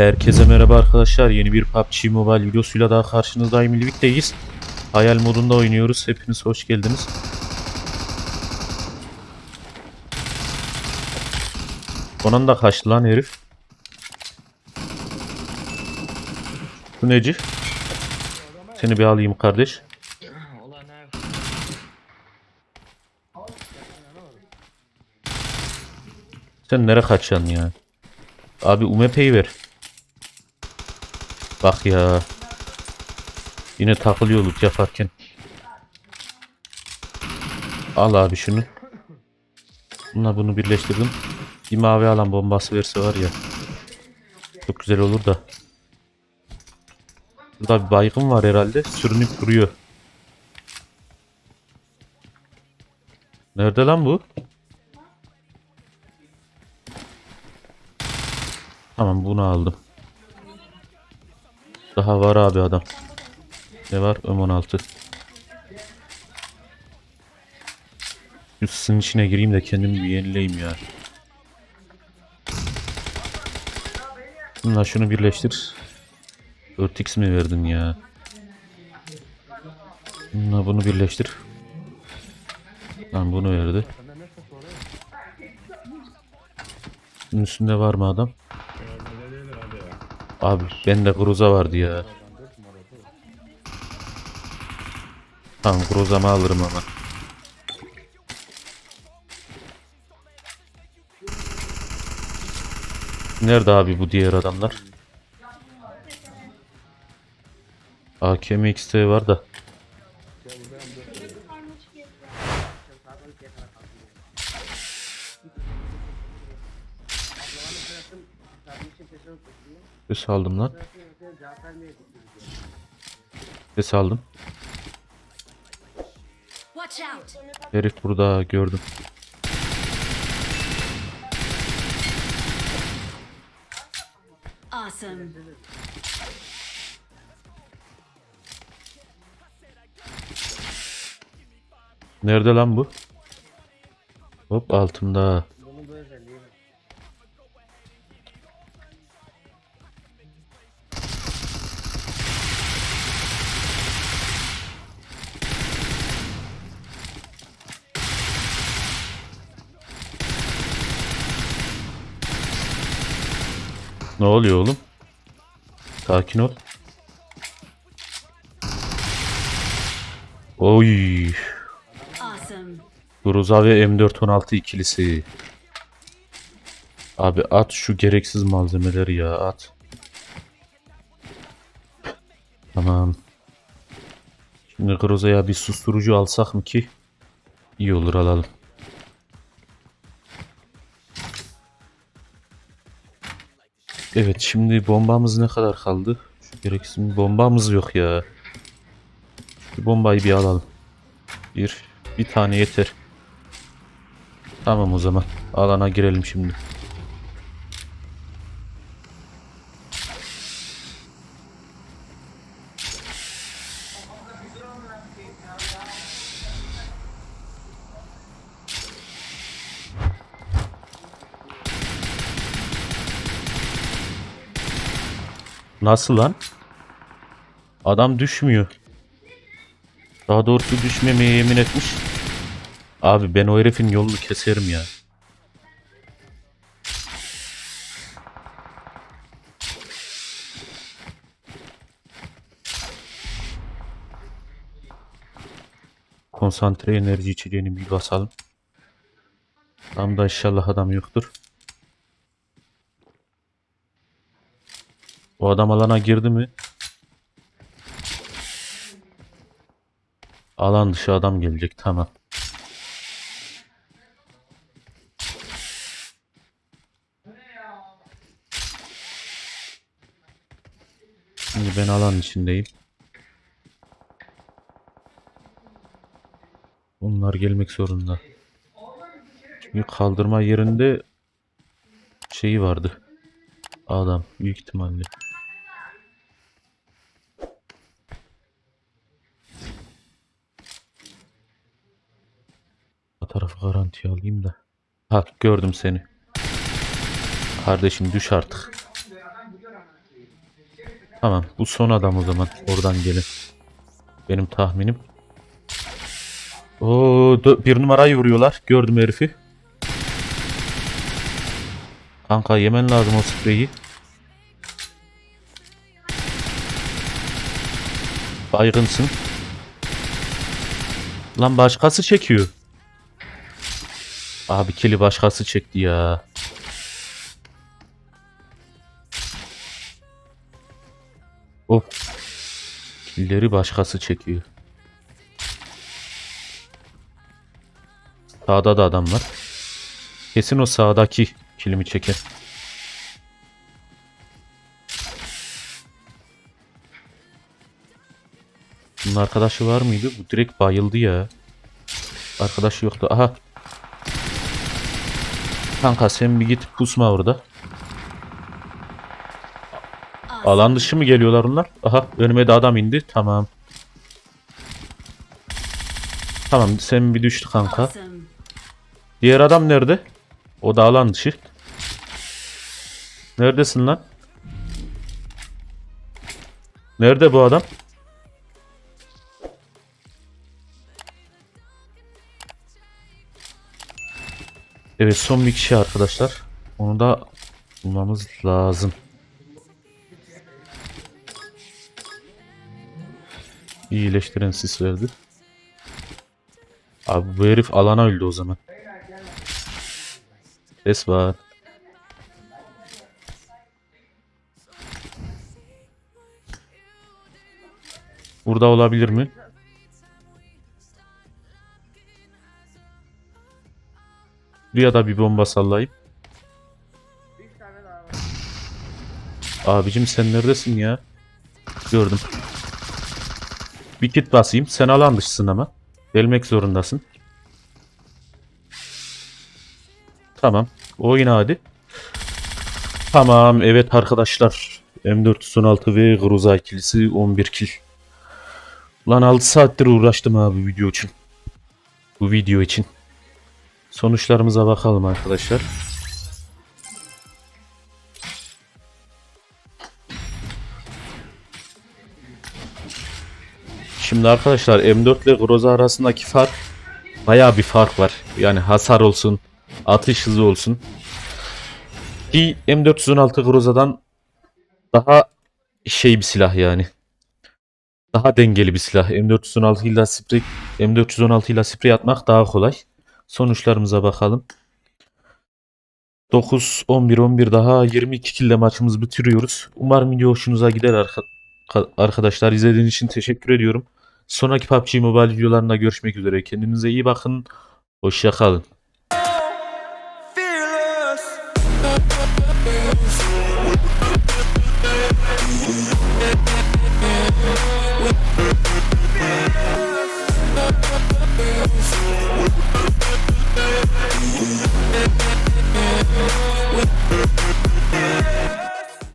Herkese merhaba arkadaşlar. Yeni bir PUBG Mobile videosuyla daha karşınızdayım. Birlikteyiz. Hayal modunda oynuyoruz. Hepiniz hoş geldiniz. Son anda kaçtı lan herif. Bu neci? Seni bir alayım kardeş. Sen nereye kaçacaksın ya? Abi UMP'yi ver. Bak ya. Yine takılıyorduk yaparken. Al abi şunu. Bununla bunu birleştirdim. Bir mavi alan bombası verse var ya. Çok güzel olur da. Burada bir baygın var herhalde. Sürünüp duruyor. Nerede lan bu? Tamam bunu aldım. Daha var abi adam. Ne var? M16. Şu sısın içine gireyim de kendimi bir yenileyim ya. Bununla şunu birleştir. 4x mi verdin ya? Bununla bunu birleştir. Lan bunu verdi. Bunun üstünde var mı adam? Abi bende Groza vardı ya. Tamam Groza'mı alırım ama. Nerede abi bu diğer adamlar? AKM XT var da. Ses aldım lan. Ses aldım. Herif burada gördüm. Awesome. Nerede lan bu? Hop altımda. Ne oluyor oğlum? Sakin ol. Oy. Groza ve M416 ikilisi. Abi at şu gereksiz malzemeleri ya at. Tamam. Şimdi Groza'ya bir susturucu alsak mı ki? İyi olur alalım. Evet şimdi bombamız ne kadar kaldı? Şu gereksiz bombamız yok ya. Şu bombayı bir alalım. Bir, bir tane yeter. Tamam o zaman. Alana girelim şimdi. Nasıl lan? Adam düşmüyor. Daha doğrusu düşmemeye yemin etmiş. Abi ben o herifin yolunu keserim ya. Konsantre enerji içeceğini bir basalım. Tam da inşallah adam yoktur. O adam alana girdi mi? Alan dışı adam gelecek tamam. Şimdi ben alan içindeyim. Onlar gelmek zorunda. Çünkü kaldırma yerinde şeyi vardı. Adam büyük ihtimalle. Tarafı garantiye alayım da. Ha gördüm seni. Kardeşim düş artık. Tamam bu son adam o zaman. Oradan gelin. Benim tahminim. Oo, bir numarayı vuruyorlar. Gördüm herifi. Kanka yemen lazım o spreyi. Baygınsın. Lan başkası çekiyor. Abi kili başkası çekti ya. Of. Killeri başkası çekiyor. Sağda da adam var. Kesin o sağdaki kilimi çeker. Bunun arkadaşı var mıydı? Bu direkt bayıldı ya. Arkadaşı yoktu. Aha. Kanka sen bir git pusma orada. Alan dışı mı geliyorlar onlar? Aha önüme de adam indi. Tamam. Tamam sen bir düştü kanka. Diğer adam nerede? O da alan dışı. Neredesin lan? Nerede bu adam? Evet son bir kişi arkadaşlar. Onu da bulmamız lazım. İyileştiren sis verdi. Abi bu herif alana öldü o zaman. Ses var. Burada olabilir mi? Buraya da bir bomba sallayayım. Abicim sen neredesin ya? Gördüm. Bir kit basayım. Sen alan dışısın ama. Gelmek zorundasın. Tamam. Oyna hadi. Tamam. Evet arkadaşlar. M416 ve Groza ikilisi 11 kill. Lan 6 saattir uğraştım abi video için. Bu video için. Sonuçlarımıza bakalım arkadaşlar. Şimdi arkadaşlar M4 ile Groza arasındaki fark bayağı bir fark var. Yani hasar olsun, atış hızı olsun. Ki M416 Groza'dan daha şey bir silah yani. Daha dengeli bir silah. M416 ile sprey M416 ile sprey atmak daha kolay. Sonuçlarımıza bakalım. 9 11 11 daha 22 kill ile maçımızı bitiriyoruz. Umarım video hoşunuza gider arka- arkadaşlar. İzlediğiniz için teşekkür ediyorum. Sonraki PUBG Mobile videolarında görüşmek üzere. Kendinize iyi bakın. Hoşça kalın.